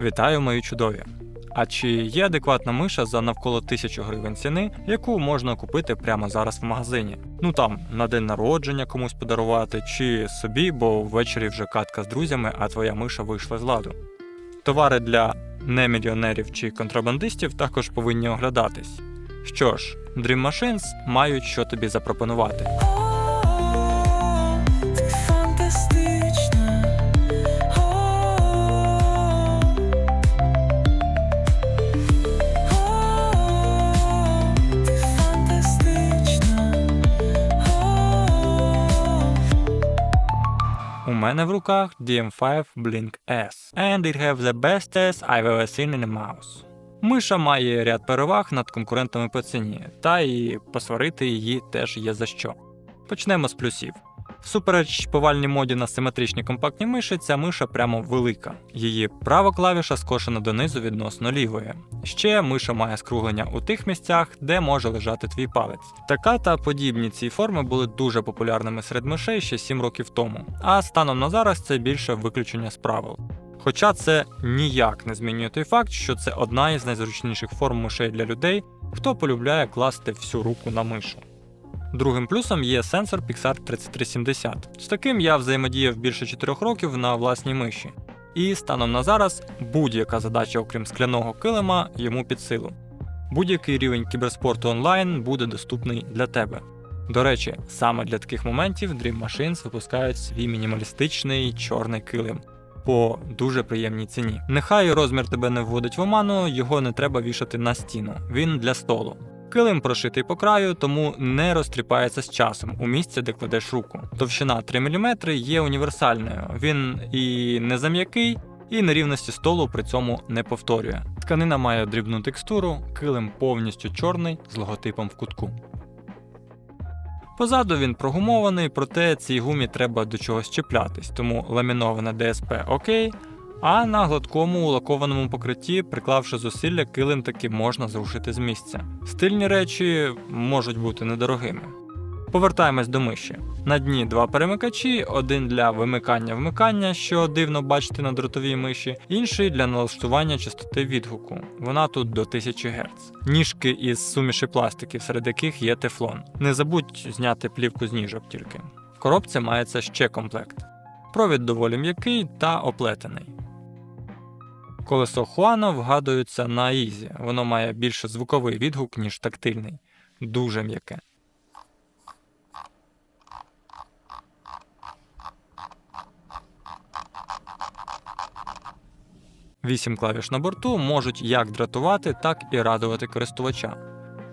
Вітаю, мої чудові! А чи є адекватна миша за навколо 1000 гривень ціни, яку можна купити прямо зараз в магазині? Ну там на день народження комусь подарувати, чи собі, бо ввечері вже катка з друзями, а твоя миша вийшла з ладу. Товари для немільйонерів чи контрабандистів також повинні оглядатись. Що ж, Dream Machines мають що тобі запропонувати. Мене в руках DM5 Blink S, and it have the best test I've ever seen in a mouse. Миша має ряд переваг над конкурентами по ціні, та і посварити її теж є за що. Почнемо з плюсів. Всупереч повальній моді на симетричні компактні миші, ця миша прямо велика. Її права клавіша скошена донизу відносно лівої. Ще миша має скруглення у тих місцях, де може лежати твій палець. Така та подібні ці форми були дуже популярними серед мишей ще 7 років тому, а станом на зараз це більше виключення з правил. Хоча це ніяк не змінює той факт, що це одна із найзручніших форм мишей для людей, хто полюбляє класти всю руку на мишу. Другим плюсом є сенсор Pixar 3370. З таким я взаємодіяв більше 4 років на власній миші. І станом на зараз будь-яка задача, окрім скляного килима, йому під силу. Будь-який рівень кіберспорту онлайн буде доступний для тебе. До речі, саме для таких моментів Dream Machines випускають свій мінімалістичний чорний килим по дуже приємній ціні. Нехай розмір тебе не вводить в оману, його не треба вішати на стіну. Він для столу. Килим прошитий по краю, тому не розтріпається з часом у місці, де кладеш руку. Товщина 3 мм є універсальною. Він і не зам'який, і нерівності столу при цьому не повторює. Тканина має дрібну текстуру, килим повністю чорний з логотипом в кутку. Позаду він прогумований, проте цій гумі треба до чогось чіплятись, тому ламіноване ДСП окей. А на гладкому лакованому покритті, приклавши зусилля, килим таки можна зрушити з місця. Стильні речі можуть бути недорогими. Повертаємось до миші. На дні два перемикачі: один для вимикання-вмикання, що дивно бачити на дротовій миші, інший для налаштування частоти відгуку. Вона тут до 1000 Гц. Ніжки із суміші пластиків, серед яких є тефлон. Не забудь зняти плівку з ніжок тільки. В коробці мається ще комплект. Провід доволі м'який та оплетений. Колесо Хуано вгадується на Ізі. Воно має більше звуковий відгук, ніж тактильний. Дуже м'яке. Вісім клавіш на борту можуть як дратувати, так і радувати користувача.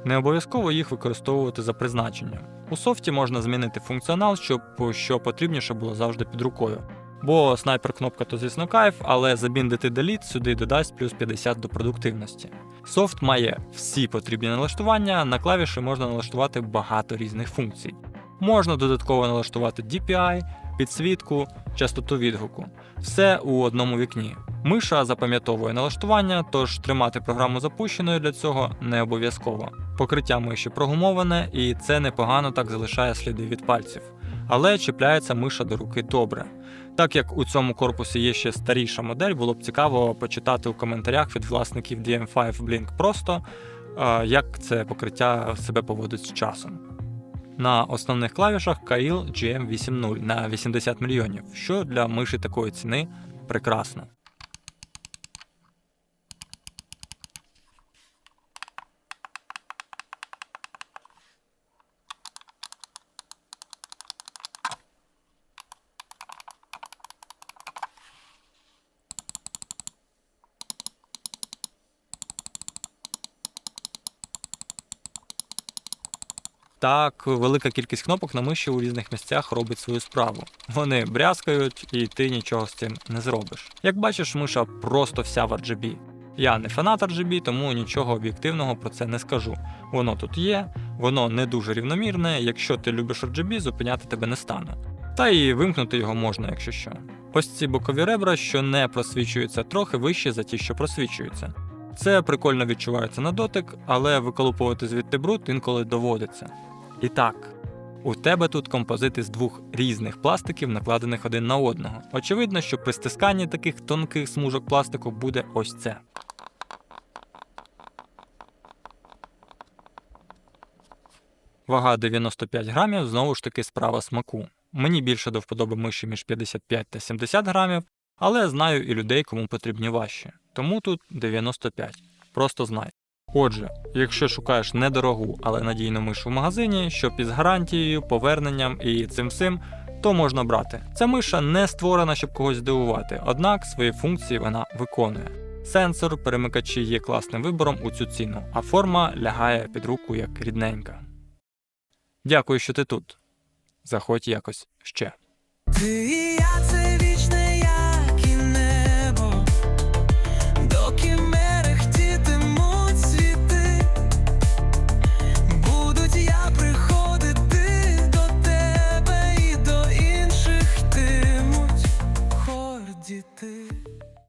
Не обов'язково їх використовувати за призначенням. У софті можна змінити функціонал, щоб що потрібніше було завжди під рукою. Бо снайпер кнопка то звісно кайф, але забіндити Delete сюди додасть плюс 50 до продуктивності. Софт має всі потрібні налаштування, на клавіші можна налаштувати багато різних функцій. Можна додатково налаштувати DPI, підсвітку, частоту відгуку. Все у одному вікні. Миша запам'ятовує налаштування, тож тримати програму запущеною для цього не обов'язково. Покриття миші прогумоване, і це непогано так залишає сліди від пальців. Але чіпляється миша до руки добре. Так як у цьому корпусі є ще старіша модель, було б цікаво почитати у коментарях від власників DM5 Blink просто, е, як це покриття себе поводить з часом. На основних клавішах Kail GM80 на 80 мільйонів, що для миші такої ціни прекрасно. Так, велика кількість кнопок на миші у різних місцях робить свою справу. Вони брязкають, і ти нічого з цим не зробиш. Як бачиш, миша просто вся в RGB. Я не фанат RGB, тому нічого об'єктивного про це не скажу. Воно тут є, воно не дуже рівномірне. Якщо ти любиш RGB, зупиняти тебе не стане. Та і вимкнути його можна, якщо що. Ось ці бокові ребра, що не просвічуються, трохи вищі за ті, що просвічуються. Це прикольно відчувається на дотик, але виколупувати звідти бруд інколи доводиться. І так, У тебе тут композит із двох різних пластиків, накладених один на одного. Очевидно, що при стисканні таких тонких смужок пластику буде ось це. Вага 95 грамів знову ж таки справа смаку. Мені більше до вподоби миші між 55 та 70 грамів, але знаю і людей, кому потрібні важчі. Тому тут 95. Просто знай. Отже, якщо шукаєш недорогу, але надійну мишу в магазині, що із гарантією, поверненням і цим всім, то можна брати. Ця миша не створена, щоб когось здивувати, однак свої функції вона виконує. Сенсор, перемикачі є класним вибором у цю ціну, а форма лягає під руку як рідненька. Дякую, що ти тут. Заходь якось ще.